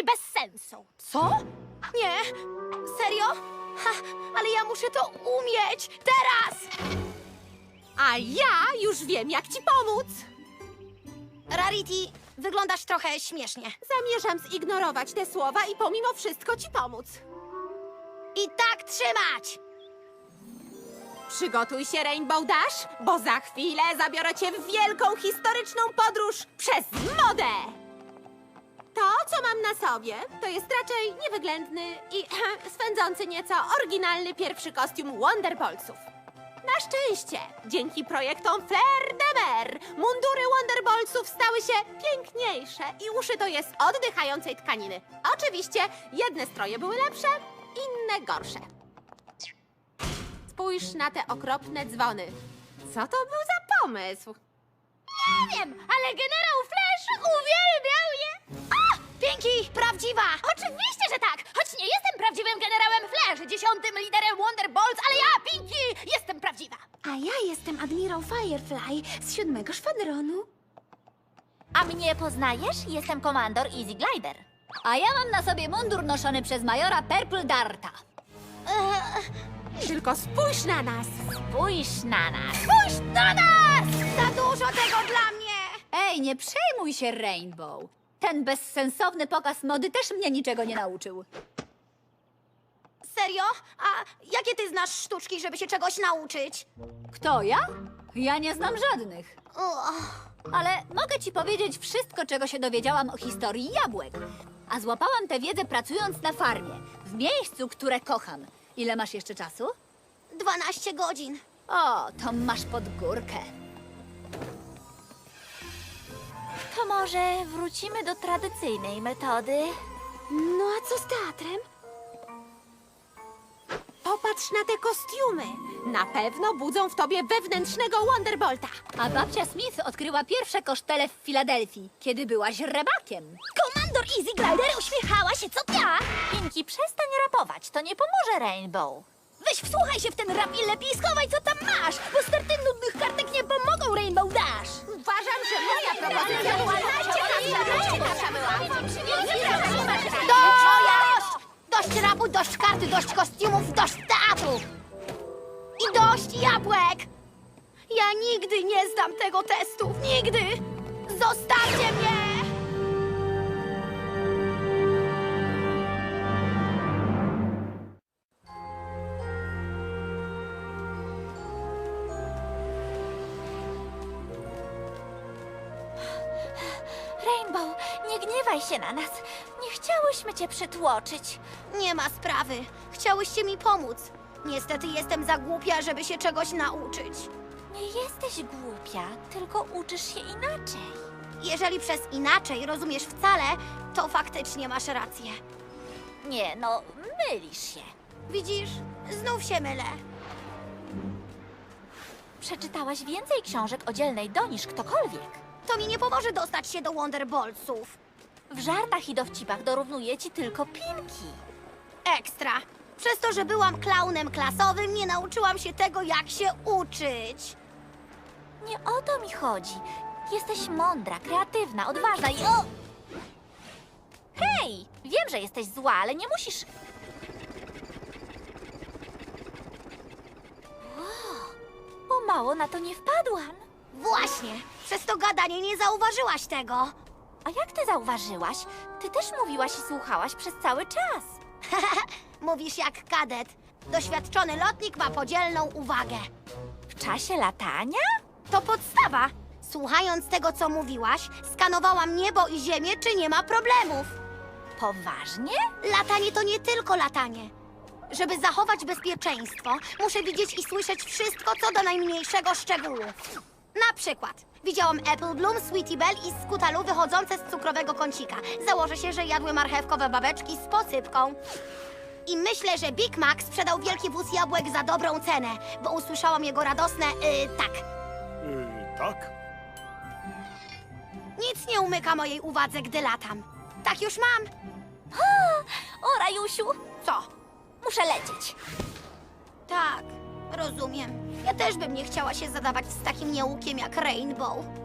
i bez sensu. Co? Nie. Serio? Ha, ale ja muszę to umieć. Teraz! A ja już wiem, jak ci pomóc. Rarity, wyglądasz trochę śmiesznie. Zamierzam zignorować te słowa i pomimo wszystko ci pomóc. I tak trzymać! Przygotuj się, Rainbow Dash, bo za chwilę zabiorę cię w wielką historyczną podróż przez modę! To, co mam na sobie, to jest raczej niewyględny i swędzący nieco oryginalny pierwszy kostium Wonderboltsów. Na szczęście, dzięki projektom Flair de Mer, mundury Wonderboltsów stały się piękniejsze i uszyto je z oddychającej tkaniny. Oczywiście, jedne stroje były lepsze, inne gorsze. Spójrz na te okropne dzwony. Co to był za pomysł? Nie wiem, ale generał Flash prawdziwa! Oczywiście, że tak! Choć nie jestem prawdziwym generałem Flash, dziesiątym liderem Wonderbolts, ale ja, Pinky, jestem prawdziwa! A ja jestem admirał Firefly z siódmego szwadronu. A mnie poznajesz? Jestem komandor Easy Glider. A ja mam na sobie mundur noszony przez majora Purple Darta. Tylko spójrz na nas! Spójrz na nas! Spójrz na nas! Za dużo tego dla mnie! Ej, nie przejmuj się, Rainbow. Ten bezsensowny pokaz mody też mnie niczego nie nauczył. Serio? A jakie ty znasz sztuczki, żeby się czegoś nauczyć? Kto ja? Ja nie znam żadnych. Uch. Ale mogę ci powiedzieć wszystko, czego się dowiedziałam o historii jabłek. A złapałam tę wiedzę pracując na farmie, w miejscu, które kocham. Ile masz jeszcze czasu? 12 godzin. O, to masz pod górkę. To może wrócimy do tradycyjnej metody? No a co z teatrem? Popatrz na te kostiumy! Na pewno budzą w tobie wewnętrznego Wonderbolta. A babcia Smith odkryła pierwsze kosztele w Filadelfii, kiedy byłaś rybakiem. Komandor Easy Glider uśmiechała się, co ja? Pinki, przestań rapować, to nie pomoże Rainbow. Weź wsłuchaj się w ten rap i lepiej schowaj, co tam masz, bo sterty nudnych Dość karty, dość kostiumów, dość teatru! I dość jabłek! Ja nigdy nie zdam tego testu, nigdy! Zostawcie mnie! Rainbow, nie gniewaj się na nas. Chciałyśmy cię przytłoczyć. Nie ma sprawy. Chciałyście mi pomóc. Niestety jestem za głupia, żeby się czegoś nauczyć. Nie jesteś głupia, tylko uczysz się inaczej. Jeżeli przez inaczej rozumiesz wcale, to faktycznie masz rację. Nie, no, mylisz się. Widzisz, znów się mylę. Przeczytałaś więcej książek o dzielnej do niż ktokolwiek. To mi nie pomoże dostać się do Wonderboltsów. W żartach i dowcipach dorównuje ci tylko Pinki. Ekstra. Przez to, że byłam klaunem klasowym, nie nauczyłam się tego, jak się uczyć. Nie o to mi chodzi. Jesteś mądra, kreatywna, odważna i o! Hej! Wiem, że jesteś zła, ale nie musisz... O, Pomału na to nie wpadłam. Właśnie. Przez to gadanie nie zauważyłaś tego. A jak ty zauważyłaś? Ty też mówiłaś i słuchałaś przez cały czas. Mówisz jak kadet. Doświadczony lotnik ma podzielną uwagę. W czasie latania? To podstawa. Słuchając tego, co mówiłaś, skanowałam niebo i ziemię, czy nie ma problemów. Poważnie? Latanie to nie tylko latanie. Żeby zachować bezpieczeństwo, muszę widzieć i słyszeć wszystko, co do najmniejszego szczegółu. Na przykład, widziałam Apple Bloom, Sweetie Belle i Skutalu wychodzące z cukrowego kącika. Założę się, że jadły marchewkowe babeczki z posypką. I myślę, że Big Mac sprzedał wielki wóz jabłek za dobrą cenę, bo usłyszałam jego radosne yy, tak. Yy, tak? Nic nie umyka mojej uwadze, gdy latam. Tak już mam. O, Rajusiu, Co? muszę lecieć. Tak, rozumiem. Ja też bym nie chciała się zadawać z takim nieukiem jak Rainbow.